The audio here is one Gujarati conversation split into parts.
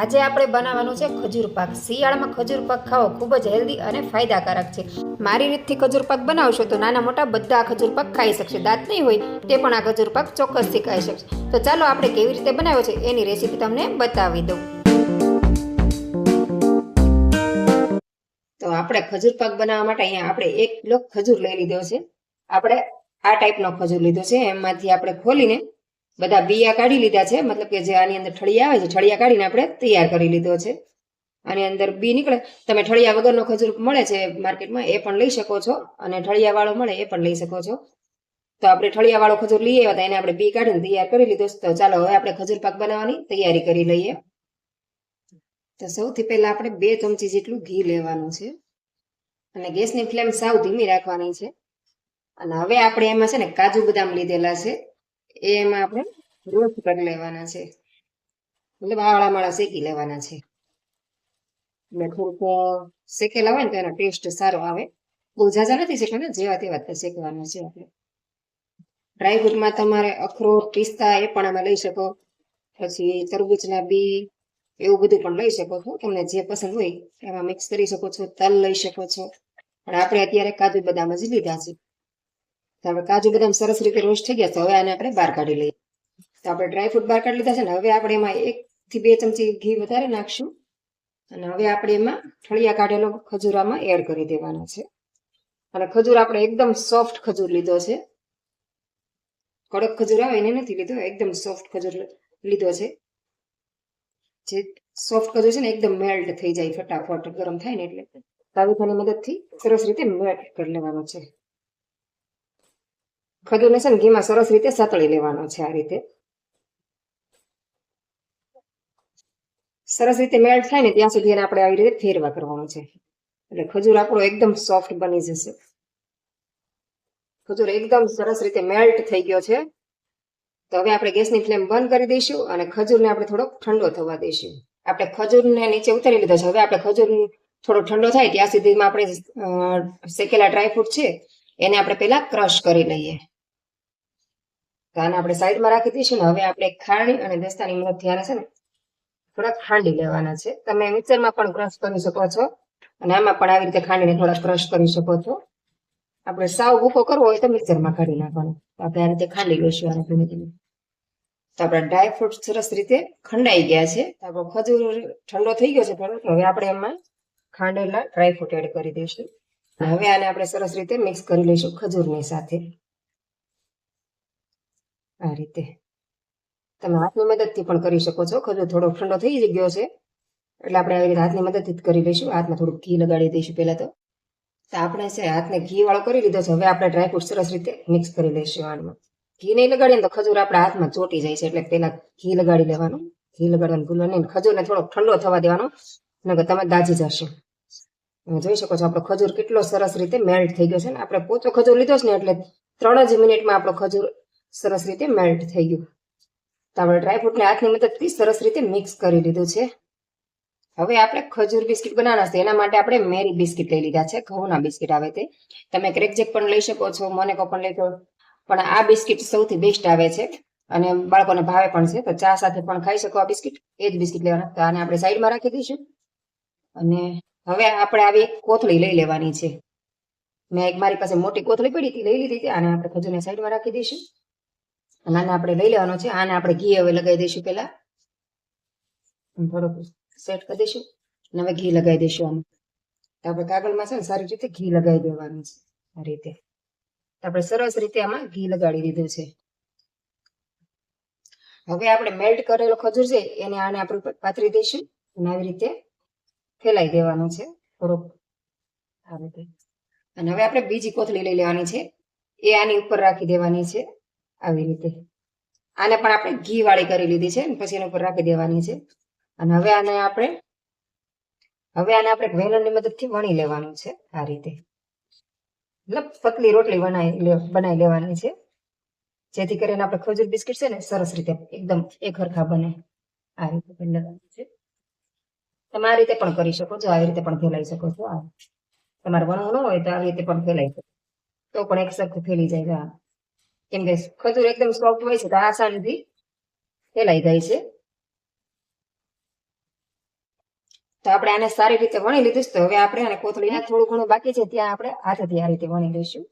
આજે આપણે બનાવવાનું છે ખજૂર પાક. શિયાળામાં ખજૂર પાક ખાવો ખૂબ જ હેલ્ધી અને ફાયદાકારક છે. મારી રીતથી ખજૂર પાક બનાવશો તો નાના મોટા બધા ખજૂર પાક ખાઈ શકશે. દાંત નહીં હોય તે પણ આ ખજૂર પાક ચોક્કસથી ખાઈ શકશે. તો ચાલો આપણે કેવી રીતે બનાવ્યો છે એની રેસીપી તમને બતાવી દઉં. તો આપણે ખજૂર પાક બનાવવા માટે અહીંયા આપણે એક કિલો ખજૂર લઈ લીધો છે. આપણે આ ટાઈપનો ખજૂર લીધો છે. એમાંથી આપણે ખોલીને બધા બિયા કાઢી લીધા છે. મતલબ કે જે આની અંદર ઠળિયા આવે છે, ઠળિયા કાઢીને આપણે તૈયાર કરી લીધો છે. આની અંદર બી નીકળે. તમે ઠળિયા વગરનો ખજૂર મળે છે માર્કેટમાં, એ પણ લઈ શકો છો. અને ઠળિયા વાળો મળે, એ પણ લઈ શકો છો. તો આપણે ઠળિયા વાળો ખજૂર લઈ આવ્યા હતા, એને આપણે બી કાઢીને તૈયાર કરી લીધો તો ચાલો, હવે આપણે ખજૂર પાક બનાવવાની તૈયારી કરી લઈએ. તો સૌથી પહેલા આપણે બે ચમચી જેટલું ઘી લેવાનું છે. અને ગેસની ફ્લેમ સાવ ધીમી રાખવાની છે. અને હવે આપણે એમાં છે ને કાજુ બદામ લીધેલા છે. એમાં આપણે રોસ્ટ કરી લેવાના છે. મતલબ આળા માળા શેકી લેવાના છે. એટલે થોડુંક શેકેલા હોય ને તો એનો ટેસ્ટ સારો આવે. બહુ ઝાઝા નથી શેકવાના જેવા તેવા શેકવાના છે આપણે. ડ્રાયફ્રૂટમાં તમારે અખરોટ, પિસ્તા એ પણ આમાં લઈ શકો. પછી તરબૂચના બી એવું બધું પણ લઈ શકો છો. તમને જે પસંદ હોય એમાં મિક્સ કરી શકો છો, તલ લઈ શકો છો. પણ આપણે અત્યારે કાજુ બદામ જ લીધા છે. તો હવે કાજુ બદામ સરસ રીતે રોસ્ટ થઈ ગયા તો હવે આને આપણે બહાર કાઢી લઈએ. તો આપણે ડ્રાયફ્રૂટ બહાર કાઢી લીધા છે ને, હવે આપણે એમાં એકથી બે ચમચી ઘી વધારે નાખશું. અને હવે આપણે એમાં ઠળિયા કાઢેલો ખજૂરામાં એડ કરી દેવાનો છે. અને ખજૂર આપણે એકદમ સોફ્ટ ખજૂર લીધો છે. કડક ખજૂર આવે એને નથી લીધો, એકદમ સોફ્ટ ખજૂર લીધો છે. જે સોફ્ટ ખજૂર છે ને એકદમ મેલ્ટ થઈ જાય ફટાફટ, ગરમ થાય ને એટલે. તાવીથાની મદદથી સરસ રીતે મેલ્ટ કરી લેવાનો છે. ખજૂરને છે ને ઘીમાં સરસ રીતે સાતળી લેવાનો છે આ રીતે. સરસ રીતે મેલ્ટ થાય ને ત્યાં સુધી એને આપણે આવી રીતે ફેરવા કરવાનો છે. એટલે ખજૂર આપણો એકદમ સોફ્ટ બની જશે. ખજૂર એકદમ સરસ રીતે મેલ્ટ થઈ ગયો છે. તો હવે આપણે ગેસની ફ્લેમ બંધ કરી દઈશું અને ખજૂરને આપણે થોડોક ઠંડો થવા દઈશું. આપણે ખજૂરને નીચે ઉતારી લીધો છે. હવે આપણે ખજૂર થોડો ઠંડો થાય ત્યાં સુધીમાં આપણે શેકેલા ડ્રાયફ્રૂટ છે, એને આપણે પહેલા ક્રશ કરી લઈએ. આને આપણે સાઈડમાં રાખી દઈશું ને હવે આપણે ખાંડી અને દસ્તાની મદદથી ધ્યાને છે ને થોડાક ખાંડી લેવાના છે. તમે મિક્સરમાં પણ ક્રશ કરી શકો છો અને આમાં પણ આવી રીતે ખાંડીને થોડા ક્રશ કરી શકો છો. આપણે સાવ ભૂકો કરવો હોય તો મિક્સરમાં કાઢી નાખવાનો. આપણે આ રીતે ખાંડી લઈશું આને ધીમે ધીમે. તો આપણા ડ્રાય ફ્રૂટ સરસ રીતે ખંડાઈ ગયા છે. તો આપણો ખજૂર ઠંડો થઈ ગયો છે થોડો હવે આપણે એમાં ખાંડેલા ડ્રાય ફ્રૂટ એડ કરી દઈશું. હવે આને આપણે સરસ રીતે મિક્સ કરી લઈશું ખજૂરની સાથે. આ રીતે. તમે હાથની મદદથી પણ કરી શકો છો. ખજૂર થોડો ઠંડો થઈ ગયો છે. એટલે આપણે આવી રીતે હાથની મદદથી જ કરી લઈશું. હાથમાં થોડું ઘી લગાડી દઈશું પહેલાં તો. તો આપણે છે હાથને ઘી વાળો કરી લીધો છે. હવે આપણે ડ્રાયફ્રૂટ સરસ રીતે મિક્સ કરી લઈશું આમાં ઘી નહીં લગાડીએ તો ખજૂર આપણા હાથમાં ચોટી જાય છે. એટલે પહેલાં ઘી લગાડી લેવાનું. ઘી લગાડવાનું ભૂલો નહીં. ખજૂરને થોડોક ઠંડો થવા દેવાનો. નકર તમે દાજી જશો. જોઈ શકો છો આપણો ખજૂર કેટલો સરસ રીતે મેલ્ટ થઈ ગયો છે ને. આપણે પોચો ખજૂર લીધો છે ને એટલે ત્રણ જ મિનિટમાં આપણો ખજૂર સરસ રીતે મેલ્ટ થઈ ગયું. તો આપણે ડ્રાયફ્રૂટને હાથની મદદથી સરસ રીતે મિક્સ કરી લીધું છે. હવે આપણે ખજૂર બિસ્કિટ બનાવવાના છે. એના માટે આપણે મેરી બિસ્કિટ લઈ લીધા છે. ઘઉંના બિસ્કિટ આવે તે. તમે ક્રેકજેક પણ લઈ શકો છો, મોનેકો પણ લઈ પણ આ બિસ્કિટ સૌથી બેસ્ટ આવે છે. અને બાળકોને ભાવે પણ છે. તો ચા સાથે પણ ખાઈ શકો આ બિસ્કિટ. એ જ બિસ્કિટ લેવાના. તો આને આપણે સાઈડમાં રાખી દઈશું. અને હવે આપણે આવી કોથળી લઈ લેવાની છે. મેં એક મારી પાસે મોટી કોથળી પડી હતી. લઈ લીધી હતી. આને આપણે ખજૂરને સાઈડમાં રાખી દઈશું. આને આપણે લઈ લેવાનો છે. આને આપણે ઘી હવે લગાવી દઈશું પેલા થોડુંક સેટ કરી દઈશું અને હવે ઘી લગાવી દઈશું આમાં. આપણે કાગળમાં છે ને સારી રીતે ઘી લગાવી દેવાનું છે. આ રીતે. આપણે સરસ રીતે આમાં ઘી લગાડી દીધું છે. હવે આપણે મેલ્ટ કરેલો ખજૂર છે એને આને આપણે પાથરી દઈશું અને આવી રીતે ફેલાઈ દેવાનું છે. થોડુંક આ રીતે. અને હવે આપણે બીજી કોથળી લઈ લેવાની છે. એ આની ઉપર રાખી દેવાની છે. આવી રીતે. આને પણ આપણે ઘી વાળી કરી લીધી છે પછી એના ઉપર રાખી દેવાની છે. અને હવે આને આપણે, હવે આને આપણે વેલણની મદદથી વણી લેવાનું છે આ રીતે. મતલબ પતલી રોટલી બનાવી લેવાની છે. જેથી કરીને આપણે ખજૂર બિસ્કિટ છે ને સરસ રીતે એકદમ એક હરખા બને. આ રીતે લેવાનું છે. તમે આ રીતે પણ કરી શકો છો આવી રીતે પણ ફેલાઈ શકો છો. આ તમારે વણવું ન હોય તો આવી રીતે પણ ફેલાઈ શકો. તો પણ એક સરખું ફેલી જાય કેમ કે ખજૂર એકદમ સોફ્ટ હોય છે તો આસાનીથી ફેલાઈ જાય છે. તો આપણે આને સારી રીતે વણી લીધું છે. તો હવે આપણે આને કોથળી થોડું ઘણું બાકી છે, ત્યાં આપણે હાથેથી આ રીતે વણી લઈશું.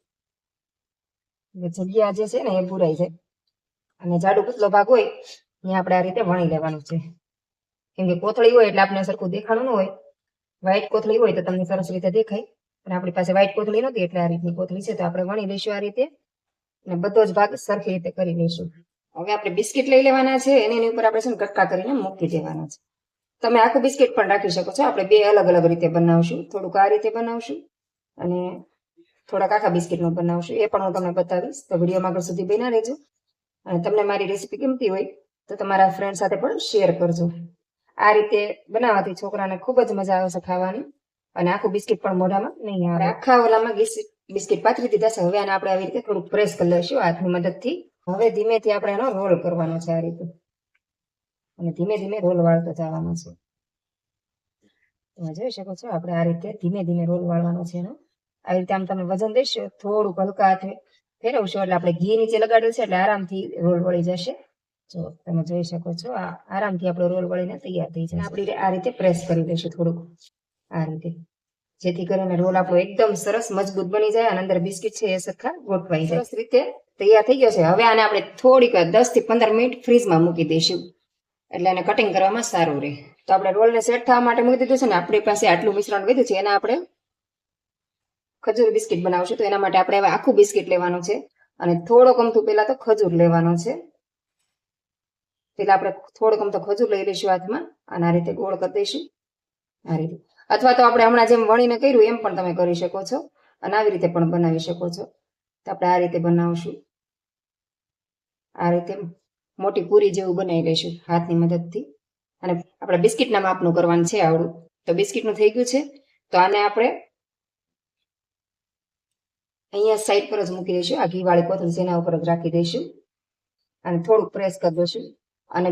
જગ્યા જે છે ને એ પૂરાઈ જાય. અને જાડો પૂતલો ભાગ હોય, ત્યાં આપણે આ રીતે વણી લેવાનું છે. કેમ કે કોથળી હોય એટલે આપણે સરખું દેખાણું ન હોય. વ્હાઈટ કોથળી હોય તો તમને સરસ રીતે દેખાય. પણ આપણી પાસે વ્હાઈટ કોથળી નથી એટલે આ રીતની કોથળી છે, તો આપણે વણી લઈશું આ રીતે. અને બધો જ ભાગ સરખી રીતે કરી લઈશું. હવે આપણે બિસ્કિટ લઈ લેવાના છે, અને એની ઉપર આપણે છે ને કટકા કરીને મૂકી દેવાના છે. તમે આખું બિસ્કિટ પણ રાખી શકો છો. આપણે બે અલગ અલગ રીતે બનાવશું. થોડુંક આ રીતે બનાવશું, અને થોડાક આખા બિસ્કિટનું બનાવશું. એ પણ હું તમને બતાવીશ. તો વિડીયોમાં આગળ સુધી બના રહેજો. અને તમને મારી રેસીપી ગમતી હોય, તો તમારા ફ્રેન્ડ સાથે પણ શેર કરજો. આ રીતે બનાવવાથી છોકરાને ખૂબ જ મજા આવશે ખાવાની. અને આખું બિસ્કિટ પણ મોઢામાં નહીં આવે. આખા ઓલામાં બિસ્કિટ બિસ્કિટ પાથરી દીધા છે. હવે આને આપણે આવી રીતે થોડુંક પ્રેસ કરી લઈશું હાથની મદદથી. હવે ધીમેથી આપણે એનો રોલ કરવાનો છે આ રીતે. અને ધીમે ધીમે રોલ વાળતો જવાનો છે. તમે જોઈ શકો છો, આપણે આ રીતે ધીમે ધીમે રોલ વાળવાનો છે એનો. આવી રીતે આમ તમે વજન દેશો થોડુંક હલકા હાથે ફેરવશો એટલે આપણે ઘી નીચે લગાડ્યું છે એટલે આરામથી રોલ વળી જશે. જો તમે જોઈ શકો છો, આ આરામથી આપણો રોલ વળીને તૈયાર થઈ જશે. આપણે આ રીતે પ્રેસ કરી દઈશું થોડુંક. આ રીતે. જેથી કરીને રોલ આપણો એકદમ સરસ મજબૂત બની જાય અને અંદર બિસ્કિટ છે એ સરખા ગોઠવાઈ જાય. સરસ રીતે તૈયાર થઈ ગયો છે. હવે આને આપણે થોડીક દસથી પંદર મિનિટ ફ્રીજમાં મૂકી દઈશું. એટલે એને કટિંગ કરવામાં સારું રહે. તો આપણે રોલને સેટ થવા માટે મૂકી દીધું છે ને આપણી પાસે આટલું મિશ્રણ વધ્યું છે એના આપણે ખજૂર બિસ્કિટ બનાવશું. તો એના માટે આપણે હવે આખું બિસ્કિટ લેવાનું છે અને થોડોક અમથું પેલા તો ખજૂર લેવાનો છે. પેલા આપણે થોડોક અમથો ખજૂર લઈ લઈશું હાથમાં અને આ રીતે ગોળ કરી દઈશું. આ રીતે. અથવા તો આપણે હમણાં જેમ વણીને કર્યું, એમ પણ તમે કરી શકો છો અને આવી રીતે પણ બનાવી શકો છો. તો આપણે આ રીતે બનાવશું. આ રીતે મોટી પૂરી જેવું બનાવી લઈશું હાથની મદદથી. અને આપણે બિસ્કિટના માપનું કરવાનું છે આવડું. તો બિસ્કિટનું થઈ ગયું છે. તો આને આપણે અહીંયા સાઈડ પર જ મૂકી દઈશું. આ ઘીવાળી કોથળી એના ઉપર જ રાખી દઈશું. અને થોડુંક પ્રેસ કરી દઈશું. અને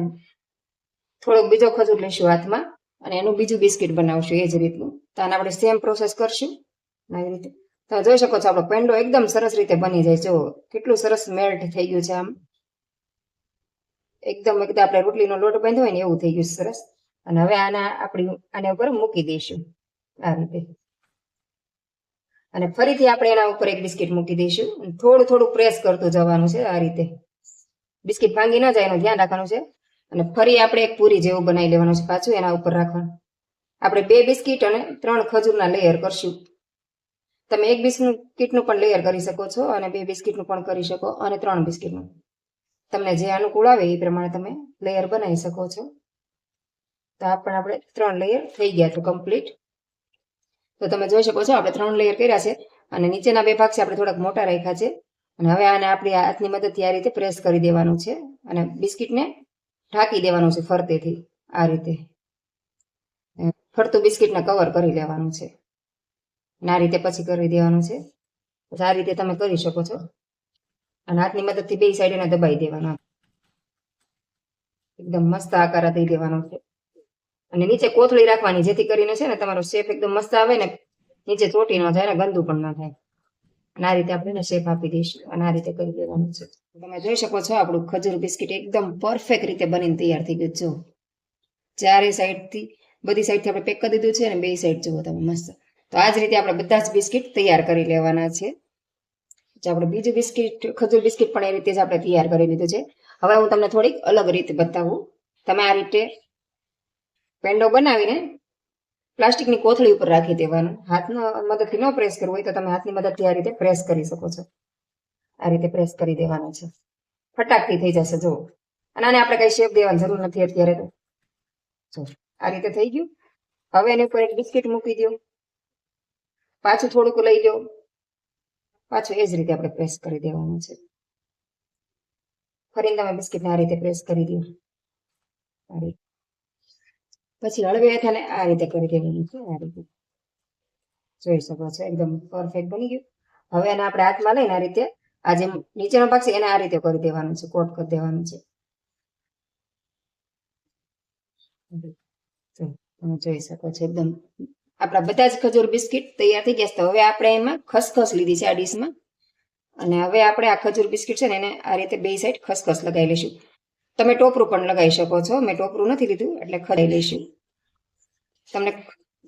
થોડોક બીજો ખજૂર લઈશું હાથમાં. અને એનું બીજું બિસ્કિટ બનાવશું એ જ રીતનું. તો આને આપણે સેમ પ્રોસેસ કરશું. આવી રીતે. તમે જોઈ શકો છો, આપણો પેંડો એકદમ સરસ રીતે બની જાય. જો કેટલું સરસ મેલ્ટ થઈ ગયું છે આમ. એકદમ એકદમ આપણે રોટલીનો લોટ બાંધ્યો હોય ને એવું થઈ ગયું સરસ. અને હવે આના આપણી, આને ઉપર મૂકી દઈશું. આ રીતે. અને ફરીથી આપણે એના ઉપર એક બિસ્કિટ મૂકી દઈશું. થોડું થોડું પ્રેસ કરતું જવાનું છે આ રીતે. બિસ્કિટ ભાંગી ન જાય એનું ધ્યાન રાખવાનું છે. અને ફરી આપણે એક પૂરી જેવું બનાવી લેવાનું છે પાછું એના ઉપર રાખવાનું. આપણે બે બિસ્કિટ અને ત્રણ ખજૂરના લેયર કરશું. તમે એક બિસ્કિટનું પણ લેયર કરી શકો છો અને બે બિસ્કિટનું પણ કરી શકો અને ત્રણ બિસ્કિટનું. તમને જે અનુકૂળ આવે એ પ્રમાણે તમે લેયર બનાવી શકો છો. તો આ પણ આપણે ત્રણ લેયર થઈ ગયા છે કમ્પ્લીટ તો તમે જોઈ શકો છો આપણે ત્રણ લેયર કર્યા છે અને નીચેના બે ભાગ છે આપણે થોડાક મોટા રાખ્યા છે. અને હવે આને આપણી હાથની મદદથી આ રીતે પ્રેસ કરી દેવાનું છે અને બિસ્કિટને ઢાંકી દેવાનું છે ફરતેથી, આ રીતે. ફરતું બિસ્કિટને કવર કરી લેવાનું છે. અને આ રીતે પછી કરી દેવાનું છે. પછી આ રીતે તમે કરી શકો છો. અને હાથની મદદથી બે સાઈડ એને દબાઈ દેવાના. એકદમ મસ્ત આકાર દઈ દેવાનો છે. અને નીચે કોથળી રાખવાની, જેથી કરીને છે ને તમારો શેપ એકદમ મસ્ત આવે ને નીચે ચોટી ન જાય ને ગંદુ પણ ના થાય. અને આ રીતે આપણે એને શેપ આપી દઈશું. અને આ રીતે કરી દેવાનું છે. તમે જોઈ શકો છો આપણું ખજૂર બિસ્કિટ એકદમ પરફેક્ટ રીતે બનીને તૈયાર થઈ ગયું જો, ચારે સાઈડથી બધી સાઈડથી આપણે પેક કરી દીધું છે અને બે સાઈડ જુઓ તમે મસ્ત. તો આ જ રીતે આપણે બધા જ બિસ્કિટ તૈયાર કરી લેવાના છે. આપણે બીજું બિસ્કિટ, ખજૂર બિસ્કિટ પણ એ રીતે જ આપણે તૈયાર કરી લીધું છે. હવે હું તમને થોડીક અલગ રીતે બતાવું. તમે આ રીતે પેંડો બનાવીને પ્લાસ્ટિકની કોથળી ઉપર રાખી દેવાનું. હાથનો મદદથી ન પ્રેસ કરવું હોય તો તમે હાથની મદદથી આ રીતે પ્રેસ કરી શકો છો. આ રીતે પ્રેસ કરી દેવાનું છે. ફટાકથી થઈ જશે જો અને આને આપણે કઈ શેપ દેવાની જરૂર નથી અત્યારે તો. જો, આ રીતે થઈ ગયું. હવે એની ઉપર એક બિસ્કિટ મૂકી દો પાછું થોડુંક લઈ લો. પાછું એ જ રીતે આપણે પ્રેસ કરી દેવાનું છે. ફરીને તમે બિસ્કિટને આ રીતે પ્રેસ કરી દો આ રીતે. પછી હળવે હેઠાને આ રીતે કરી દેવાનું છે આ રીતે? જોઈ શકો છો, એકદમ પરફેક્ટ બની ગયું. હવે એને આપણે હાથમાં લઈને આ રીતે, આ જે નીચેનો ભાગ છે એને આ રીતે કરી દેવાનું છે, કોટ કરી દેવાનું છે. તમે જોઈ શકો છો, એકદમ આપણા બધા જ ખજૂર બિસ્કિટ તૈયાર થઈ ગયા છે. હવે આપણે એમાં ખસખસ લીધી છે આ ડીશમાં. અને હવે આપણે આ ખજૂર બિસ્કિટ છે ને એને આ રીતે બે સાઈડ ખસખસ લગાવી લઈશું. તમે ટોપરું પણ લગાવી શકો છો. મેં ટોપરું નથી લીધું, એટલે ખરાઈ લઈશું. તમને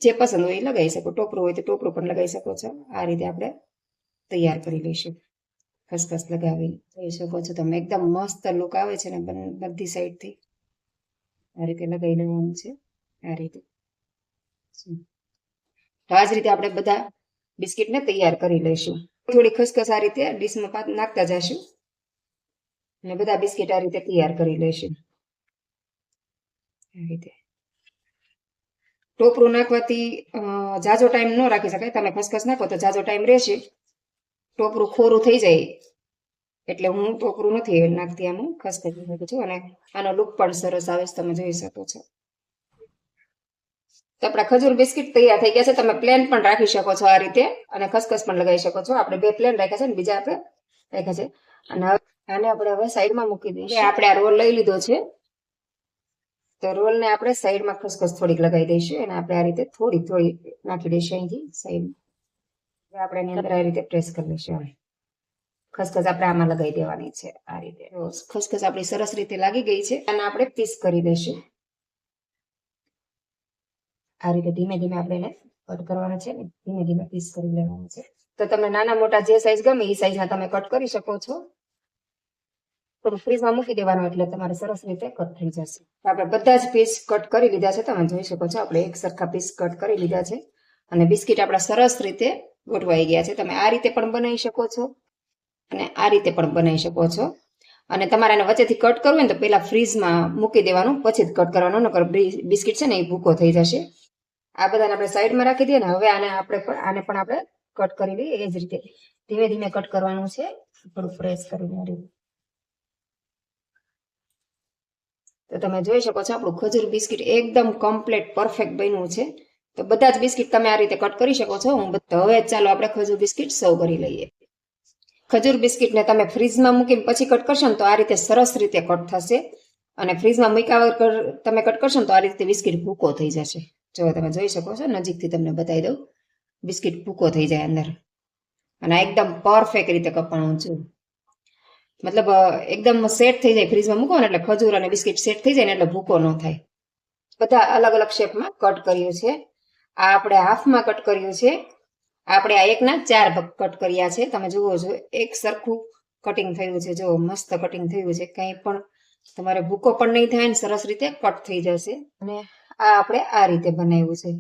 જે પસંદ હોય એ લગાવી શકો. ટોપરું હોય તો ટોપરું પણ લગાવી શકો છો. આ રીતે આપણે તૈયાર કરી લઈશું. ખસખસ લગાવી જોઈ શકો છો તમે. એકદમ મસ્ત લુક આવે છે ને બધી સાઈડથી આ રીતે લગાવી લેવાનું છે. આ રીતે. તો આ જ રીતે આપણે બધા બિસ્કિટને તૈયાર કરી લઈશું. થોડી ખસખસ આ રીતે ડીશમાં નાખતા જશું. અને બધા બિસ્કિટ આ રીતે તૈયાર કરી લઈશું. આ રીતે. ટોપરું નાખવાથી જાજો ટાઈમ ન રાખી શકાય. તમે ખસખસ નાખો તો જાજો ટાઈમ રહેશે. ટોપરું ખોરું થઈ જાય. એટલે હું ટોપરું નથી નાખતી આમ. ખસખસ નાખું છું. અને આનો લુક પણ સરસ આવે છે. તમે જોઈ શકો છો. તો આપણા ખજૂર બિસ્કિટ તૈયાર થઈ ગયા છે. તમે પ્લેન પણ રાખી શકો છો આ રીતે. અને ખસખસ પણ લગાવી શકો છો. આપણે બે પ્લેન રાખ્યા છે ને. બીજા આપણે રાખ્યા છે. અને આને આપણે હવે સાઈડમાં મૂકી દઈએ. આપણે આ રોલ લઈ લીધો છે. તો રોલને આપણે સાઈડમાં ખસખસ થોડીક લગાવી દઈશું. અને આપણે આ રીતે થોડી થોડી નાખી દઈશું અહીંથી સાઈડ. આપણે એની અંદર આ રીતે પ્રેસ કરી લઈશું ખસખસ આપણે આમાં લગાવી દેવાની છે આ રીતે. ખસખસ આપણી સરસ રીતે લાગી ગઈ છે. અને આપણે પીસ કરી દઈશું. આ રીતે ધીમે ધીમે આપણે એને કટ કરવાનું છે ને, ધીમે ધીમે પીસ કરી લેવાનું છે. તો તમને નાના મોટા જે સાઈઝ ગમે એ સાઈઝના તમે કટ કરી શકો છો. થોડું ફ્રીઝમાં મૂકી દેવાનું એટલે તમારે સરસ રીતે કટ થઈ જશે. આપણે બધા જ પીસ કટ કરી લીધા છે. તમે જોઈ શકો છો, આપણે એક સરખા પીસ કટ કરી લીધા છે. અને બિસ્કિટ આપણા સરસ રીતે ગોઠવાઈ ગયા છે. તમે આ રીતે પણ બનાવી શકો છો અને આ રીતે પણ બનાવી શકો છો. અને તમારે એને વચ્ચેથી કટ કરવું હોય ને તો પહેલાં ફ્રીઝમાં મૂકી દેવાનું, પછી જ કટ કરવાનું, નકર બિસ્કિટ છે ને એ ભૂકો થઈ જશે. આ બધાને આપણે સાઈડમાં રાખી દઈએ ને, હવે આને આપણે આને પણ આપણે કટ કરી લઈએ. એ જ રીતે ધીમે ધીમે કટ કરવાનું છે. થોડું પ્રેસ કરીને આ રીતે. તો તમે જોઈ શકો છો, આપણું ખજૂર બિસ્કિટ એકદમ કમ્પ્લીટ પરફેક્ટ બન્યું છે. તો બધા જ બિસ્કિટ તમે આ રીતે કટ કરી શકો છો. હું હવે ચાલો આપણે ખજૂર બિસ્કિટ સર્વ કરી લઈએ. ખજૂર બિસ્કિટને તમે ફ્રીજમાં મૂકીને પછી કટ કરશો ને તો આ રીતે સરસ રીતે કટ થશે. અને ફ્રીજમાં મૂક્યા વગર તમે કટ કરશો ને તો આ રીતે બિસ્કિટ ભૂકો થઈ જશે. જો તમે જોઈ શકો છો, નજીકથી તમને બતાવી દઉં. બિસ્કિટ ભૂકો થઈ જાય અંદર. અને એકદમ પરફેક્ટ રીતે કપાણું છું મતલબ એકદમ સેટ થઈ જાય ફ્રીજમાં મૂકો ને એટલે ખજૂર અને બિસ્કિટ સેટ થઈ જાય ને એટલે ભૂકો ન થાય. બધા અલગ અલગ શેપમાં કટ કર્યું છે. આ આપણે હાફમાં કટ કર્યું છે. આપણે આ એકના ચાર કટ કર્યા છે. તમે જુઓ છો, એક સરખું કટિંગ થયું છે. જો મસ્ત કટિંગ થયું છે. કંઈ પણ તમારે ભૂકો પણ નહીં થાય ને સરસ રીતે કટ થઈ જશે. અને આ આપણે આ રીતે બનાવ્યું છે.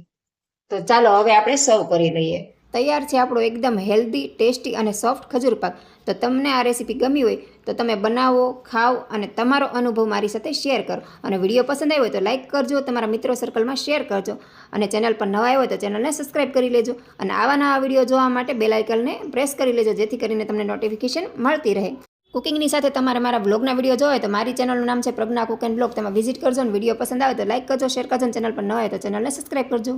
તો ચાલો, હવે આપણે સર્વ કરી લઈએ. તૈયાર છે આપણો એકદમ હેલ્ધી, ટેસ્ટી અને સોફ્ટ ખજૂર પાક. તો તમને આ રેસીપી ગમી હોય તો તમે બનાવો, ખાઓ અને તમારો અનુભવ મારી સાથે શેર કરો. અને વીડિયો પસંદ આવ્યો હોય તો લાઇક કરજો, તમારા મિત્રો સર્કલમાં શેર કરજો. અને ચેનલ પર નવા આવ્યો હોય તો ચેનલને સબસ્ક્રાઇબ કરી લેજો. અને આવા નવા વીડિયો જોવા માટે બેલાઇકલને પ્રેસ કરી લેજો, જેથી કરીને તમને નોટિફિકેશન મળતી રહે. કુકિંગની સાથે તમારે મારા બ્લોગના વીડિયો જોવા તો મારી ચેનલનું નામ છે પ્રજ્ઞા કુક એન્ડ બ્લોગ. તેમાં વિઝિટ કરજો અને વીડિયો પસંદ આવે તો લાઇક કરજો, શેર કરજો ચેનલ પર નવા હોય તો ચેનલને સબસ્ક્રાઇબ કરજો.